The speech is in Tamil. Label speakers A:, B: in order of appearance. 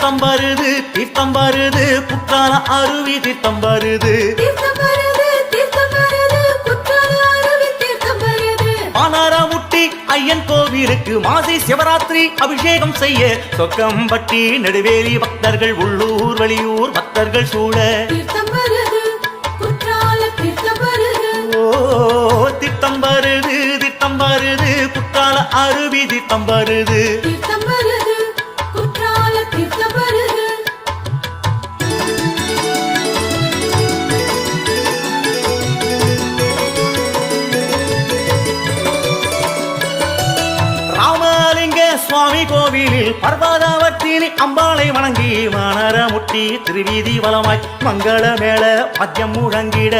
A: தீர்த்தம் வருது தீர்த்தம் வருது குற்றால அருவி தீர்த்தம் வருது. பானாரமுட்டி ஐயன் கோவிலுக்கு மாசி சிவராத்திரி அபிஷேகம் செய்ய சொக்கம்பட்டி நெடுவேலி பக்தர்கள் உள்ளூர் வெளியூர் பக்தர்கள் சூழ. திட்டம் வருது திட்டம் வருது. குற்றால அருவி திட்டம் வருது. சுவாமி கோவிலில் பர்வதவர்த்தினி அம்பாளை வணங்கி மணர முட்டி திருவீதி வளமாய் மங்கள மேல பத்தியம் முழங்கிட.